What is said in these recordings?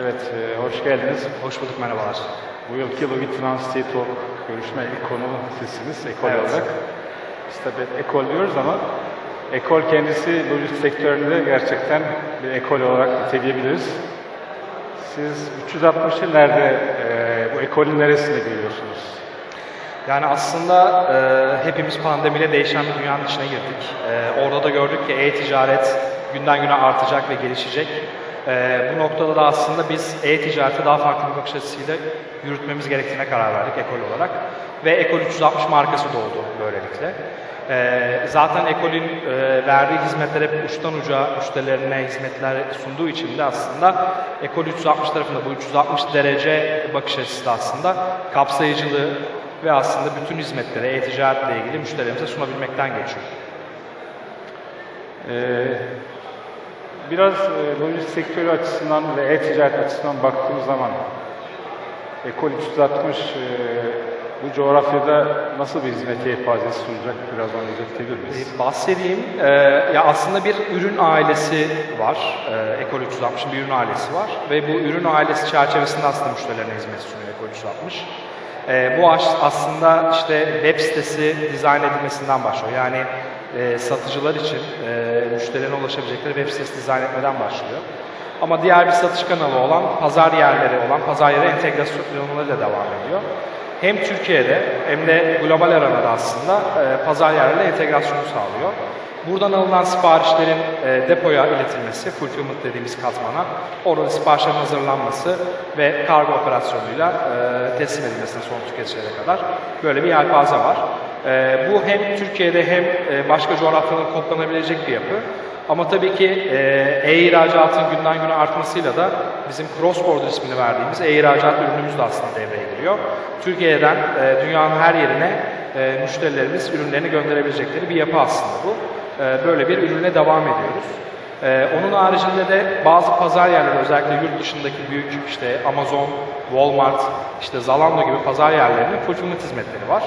Evet, e, hoş geldiniz. Hoş bulduk, merhabalar. Bu yılki Logit Finance Talk görüşme ilk konu sizsiniz ekol Evet. olarak. Biz tabii ekol diyoruz ama ekol kendisi lojistik sektöründe gerçekten bir ekol olarak niteleyebiliriz. Siz 360 yıl nerede, e, bu ekolün neresinde görüyorsunuz? Yani aslında e, hepimiz pandemiyle değişen bir dünyanın içine girdik. E, orada da gördük ki e-ticaret günden güne artacak ve gelişecek. E, bu noktada da aslında biz e-ticareti daha farklı bir bakış açısıyla yürütmemiz gerektiğine karar verdik ekol olarak. Ve Ekol 360 markası doğdu böylelikle. E, zaten Ekol'ün e, verdiği hizmetler hep uçtan uca müşterilerine hizmetler sunduğu için de aslında Ekol 360 tarafında bu 360 derece bakış açısı da aslında kapsayıcılığı ve aslında bütün hizmetleri e-ticaretle ilgili müşterilerimize sunabilmekten geçiyor. E, biraz e, lojistik sektörü açısından ve e-ticaret açısından baktığımız zaman ekol 360 e, bu coğrafyada nasıl bir hizmet yelpazesi sunacak? Biraz onu özetleyebilir miyiz? Ee, Bahsedeyim. Ee, ya aslında bir ürün ailesi var. Ee, Ekol 360'ın bir ürün ailesi var. Ve bu ürün ailesi çerçevesinde aslında müşterilerine hizmet sunuyor Ekol 360. Ee, bu aslında işte web sitesi dizayn edilmesinden başlıyor. Yani e, satıcılar için e, müşterilerine ulaşabilecekleri web sitesi dizayn etmeden başlıyor. Ama diğer bir satış kanalı olan pazar yerleri olan pazar yeri entegrasyonları da devam ediyor. Hem Türkiye'de hem de global arenada aslında e, pazar yerleriyle entegrasyonu sağlıyor. Buradan alınan siparişlerin e, depoya iletilmesi, fulfillment dediğimiz katmana, orada siparişlerin hazırlanması ve kargo operasyonuyla e, teslim edilmesine son tüketicilere kadar böyle bir yelpaze var. E, bu hem Türkiye'de hem e, başka coğrafyalarda kodlanabilecek bir yapı. Ama tabii ki e, e-ihracatın günden güne artmasıyla da bizim cross border ismini verdiğimiz e-ihracat ürünümüz de aslında devreye giriyor. Türkiye'den e, dünyanın her yerine e, müşterilerimiz ürünlerini gönderebilecekleri bir yapı aslında bu. E, böyle bir ürüne devam ediyoruz. Ee, onun haricinde de bazı pazar yerleri özellikle yurt dışındaki büyük işte Amazon, Walmart, işte Zalando gibi pazar yerlerinin fulfillment hizmetleri var.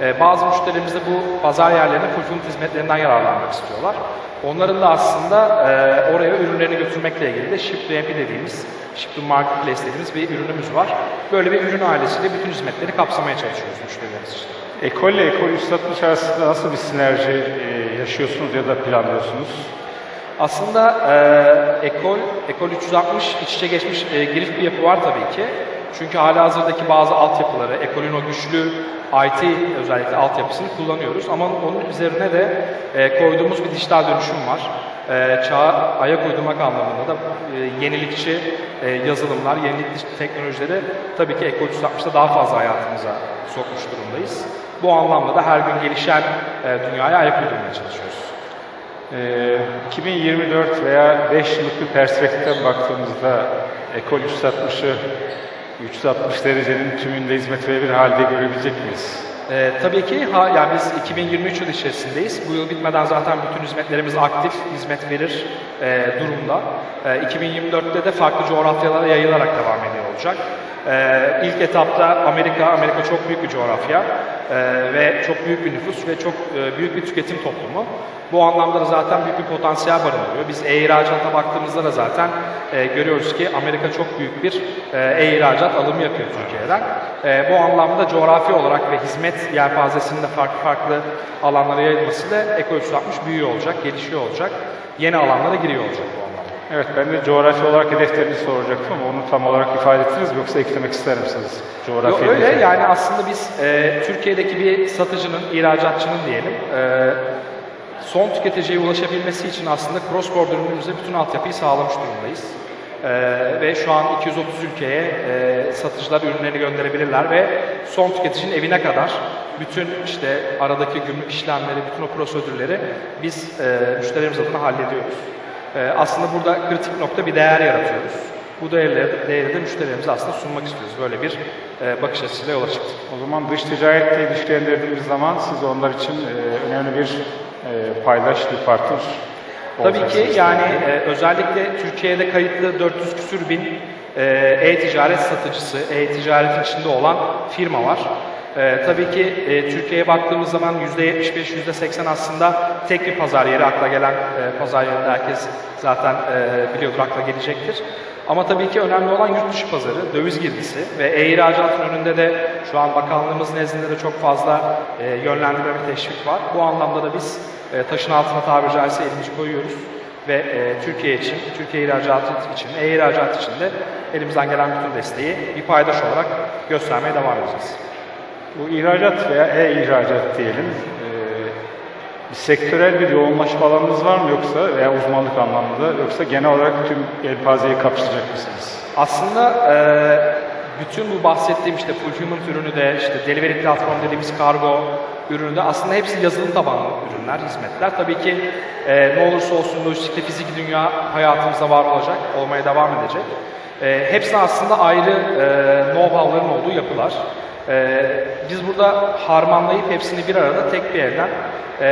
Ee, bazı müşterilerimiz de bu pazar yerlerinin fulfillment hizmetlerinden yararlanmak istiyorlar. Onların da aslında e, oraya ürünlerini götürmekle ilgili de Ship to MP dediğimiz, Ship to Marketplace dediğimiz bir ürünümüz var. Böyle bir ürün ailesiyle bütün hizmetleri kapsamaya çalışıyoruz müşterilerimiz için. Ekol ile Ekol 360 arasında nasıl bir sinerji e, yaşıyorsunuz ya da planlıyorsunuz? Aslında e, Ekol, Ekol 360 iç içe geçmiş e, girift bir yapı var tabii ki. Çünkü hala hazırdaki bazı altyapıları, Ekol'ün o güçlü IT özellikle altyapısını kullanıyoruz. Ama onun üzerine de e, koyduğumuz bir dijital dönüşüm var. E, çağa ayak uydurmak anlamında da e, yenilikçi e, yazılımlar, yenilikçi teknolojileri tabii ki Ekol 360'da daha fazla hayatımıza sokmuş durumdayız. Bu anlamda da her gün gelişen e, dünyaya ayak uydurmaya çalışıyoruz. Ee, 2024 veya 5 yıllık bir perspektiften baktığımızda Ekol 360'ı 360 derecenin tümünde hizmet verebilir halde görebilecek miyiz? Ee, tabii ki ha, yani biz 2023 yıl içerisindeyiz. Bu yıl bitmeden zaten bütün hizmetlerimiz aktif hizmet verir e, durumda. E, 2024'te de farklı coğrafyalara yayılarak devam ediyor olacak. E, ilk etapta Amerika, Amerika çok büyük bir coğrafya e, ve çok büyük bir nüfus ve çok e, büyük bir tüketim toplumu. Bu anlamda da zaten büyük bir potansiyel barındırıyor. Biz e-ihracata baktığımızda da zaten e, görüyoruz ki Amerika çok büyük bir e-ihracat alımı yapıyor Türkiye'den. E, bu anlamda coğrafi olarak ve hizmet yelpazesinin de farklı farklı alanlara yayılması da Eko 360 büyüyor olacak, gelişiyor olacak. Yeni alanlara giriyor olacak bu. Evet, ben de coğrafi olarak hedeflerinizi soracaktım ama onu tam olarak ifade ettiniz mi yoksa eklemek ister misiniz? Coğrafi Yo, öyle yani aslında biz e, Türkiye'deki bir satıcının, ihracatçının diyelim e, son tüketiciye ulaşabilmesi için aslında cross border ürünümüzde bütün altyapıyı sağlamış durumdayız. E, ve şu an 230 ülkeye e, satıcılar ürünlerini gönderebilirler ve son tüketicinin evine kadar bütün işte aradaki gümrük işlemleri, bütün o prosedürleri biz e, müşterilerimiz adına hallediyoruz. E, aslında burada kritik nokta bir değer yaratıyoruz. Bu değerleri, değeri de müşterilerimize aslında sunmak istiyoruz. Böyle bir e, bakış açısıyla yola çıktık. O zaman dış ticaretle ilişkilendirdiğimiz zaman siz onlar için e, önemli bir e, paydaş, bir partner Tabii ki yani e, özellikle Türkiye'de kayıtlı 400 küsür bin e, e-ticaret satıcısı, e-ticaretin içinde olan firma var. E, tabii ki e, Türkiye'ye baktığımız zaman %75, %80 aslında tek bir pazar yeri akla gelen e, pazar yerinde herkes zaten e, biliyordur akla gelecektir. Ama tabii ki önemli olan yurt dışı pazarı, döviz girdisi ve e-ihracatın önünde de şu an bakanlığımız nezdinde de çok fazla e, yönlendirme ve teşvik var. Bu anlamda da biz e, taşın altına tabiri caizse elimizi koyuyoruz ve e, Türkiye için, Türkiye ihracatı için, e-ihracat için de elimizden gelen bütün desteği bir paydaş olarak göstermeye devam edeceğiz. Bu ihracat veya e-ihracat diyelim. e, bir sektörel bir yoğunlaşma alanınız var mı yoksa veya uzmanlık anlamında yoksa genel olarak tüm yelpazeyi kapsayacak mısınız? Aslında e, bütün bu bahsettiğim işte fulfillment ürünü de işte delivery platform dediğimiz kargo ürünü de aslında hepsi yazılım tabanlı ürünler, hizmetler. Tabii ki e, ne olursa olsun lojistikte fizik dünya hayatımızda var olacak, olmaya devam edecek. E, hepsi aslında ayrı e, know-how'ların olduğu yapılar. E, biz burada harmanlayıp hepsini bir arada tek bir yerden e,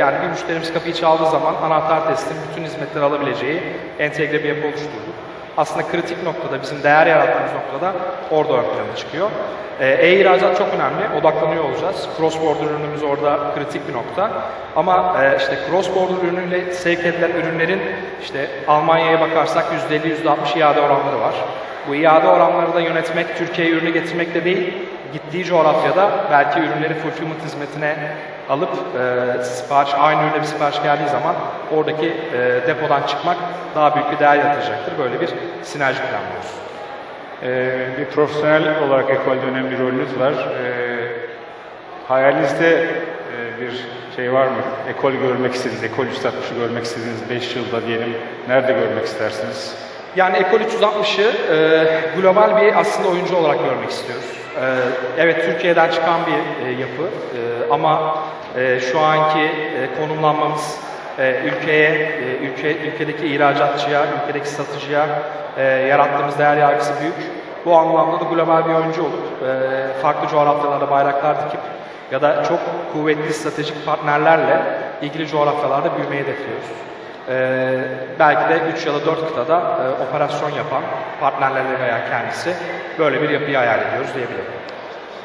yani bir müşterimiz kapıyı çaldığı zaman anahtar teslim bütün hizmetleri alabileceği entegre bir yapı oluşturduk aslında kritik noktada, bizim değer yarattığımız noktada orada ön plana çıkıyor. Ee, E-ihracat çok önemli, odaklanıyor olacağız. Cross border ürünümüz orada kritik bir nokta. Ama e, işte cross border ürünüyle sevk edilen ürünlerin işte Almanya'ya bakarsak %50, %60 iade oranları var. Bu iade oranları da yönetmek, Türkiye'ye ürünü getirmek de değil, gittiği coğrafyada belki ürünleri fulfillment hizmetine alıp e, sipariş, aynı ürüne bir sipariş geldiği zaman oradaki e, depodan çıkmak daha büyük bir değer yaratacaktır. Böyle bir sinerji planlıyoruz. E, bir profesyonel olarak ekolde önemli bir rolünüz var. E, hayalinizde e, bir şey var mı? Ekol görmek istediğiniz, ekol 360'ı görmek istediğiniz 5 yılda diyelim nerede görmek istersiniz? Yani Ekol 360'ı e, global bir aslında oyuncu olarak görmek istiyoruz. E, evet Türkiye'den çıkan bir e, yapı e, ama e, şu anki e, konumlanmamız e, ülkeye, e, ülke, ülkedeki ihracatçıya, ülkedeki satıcıya e, yarattığımız değer yargısı büyük. Bu anlamda da global bir oyuncu olup e, farklı coğrafyalarda bayraklar dikip ya da çok kuvvetli stratejik partnerlerle ilgili coğrafyalarda büyümeyi hedefliyoruz. Ee, belki de 3 ya da 4 kıtada e, operasyon yapan partnerlerle veya kendisi böyle bir yapıyı hayal ediyoruz diyebilirim.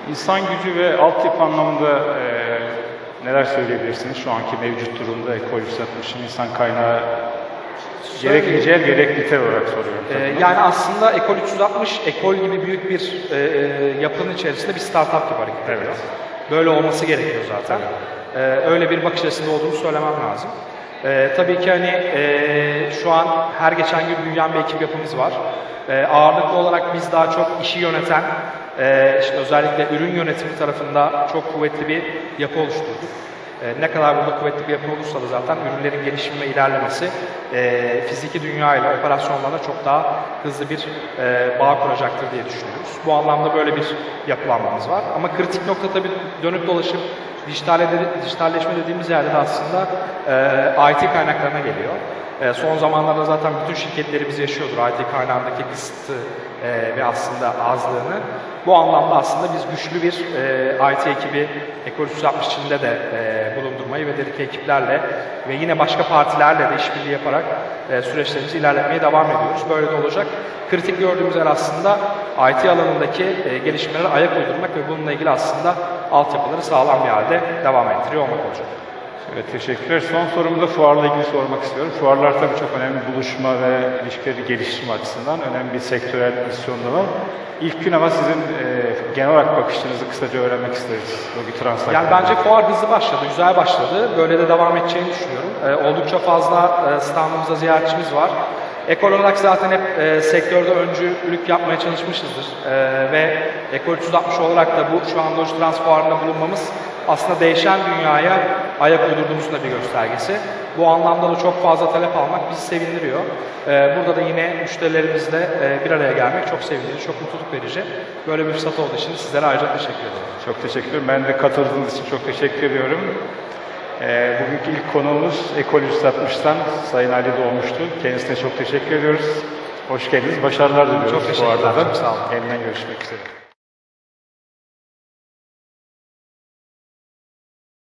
İnsan gücü ve altyapı anlamında e, neler söyleyebilirsiniz şu anki mevcut durumda ekol 360'ın insan kaynağı gerek Söyleyeyim. nicel gerek nitel olarak soruyorum. Ee, yani aslında Ekol 360, Ekol gibi büyük bir e, e, yapının içerisinde bir startup gibi hareket ediyor. Evet. Böyle olması gerekiyor zaten. Ee, öyle bir bakış açısında olduğunu söylemem lazım. Ee, tabii ki hani e, şu an her geçen gün büyüyen bir ekip yapımız var. Ee, ağırlıklı olarak biz daha çok işi yöneten, e, işte özellikle ürün yönetimi tarafında çok kuvvetli bir yapı oluşturduk. E, ne kadar burada kuvvetli bir yapı olursa da zaten ürünlerin gelişimi ve ilerlemesi e, fiziki dünya ile operasyonlarla çok daha hızlı bir e, bağ kuracaktır diye düşünüyoruz. Bu anlamda böyle bir yapılanmamız var. Ama kritik nokta tabii dönüp dolaşıp dijital dijitalleşme dediğimiz yerde de aslında e, IT kaynaklarına geliyor. E, son zamanlarda zaten bütün şirketlerimiz yaşıyordur IT kaynağındaki kısıtı e, ve aslında azlığını. Bu anlamda aslında biz güçlü bir e, IT ekibi Ekol 360 içinde de bulundurmayı ve dedike ekiplerle ve yine başka partilerle de işbirliği yaparak e, süreçlerimizi ilerletmeye devam ediyoruz. Böyle de olacak. Kritik gördüğümüz yer aslında IT alanındaki e, gelişmelere ayak uydurmak ve bununla ilgili aslında altyapıları sağlam bir halde devam ettiriyor olmak olacak. Evet teşekkürler. Son sorumu da fuarla ilgili sormak istiyorum. Fuarlar tabii çok önemli buluşma ve ilişkileri geliştirme açısından önemli bir sektörel misyonda var. İlk gün ama sizin e, genel olarak bakışlarınızı kısaca öğrenmek isteriz. Logi Transact. Yani bence fuar hızlı başladı, güzel başladı. Böyle de devam edeceğini düşünüyorum. Ee, oldukça fazla e, standımızda ziyaretçimiz var. Ekol olarak zaten hep e, sektörde öncülük yapmaya çalışmışızdır. E, ve Ekol 360 olarak da bu şu an Lojtrans fuarında bulunmamız aslında değişen dünyaya ayak uydurduğumuzun da bir göstergesi. Bu anlamda da çok fazla talep almak bizi sevindiriyor. E, burada da yine müşterilerimizle e, bir araya gelmek çok sevindirici, çok mutluluk verici. Böyle bir fırsat olduğu için sizlere ayrıca teşekkür ederim. Çok teşekkür ederim. Ben de katıldığınız için çok teşekkür ediyorum. Ee, bugünkü ilk konuğumuz Ekol 360'tan Sayın Ali Doğmuştu. Kendisine çok teşekkür ediyoruz. Hoş geldiniz. Başarılar diliyoruz. Çok bu arada da. sağ olun. Yeniden görüşmek üzere.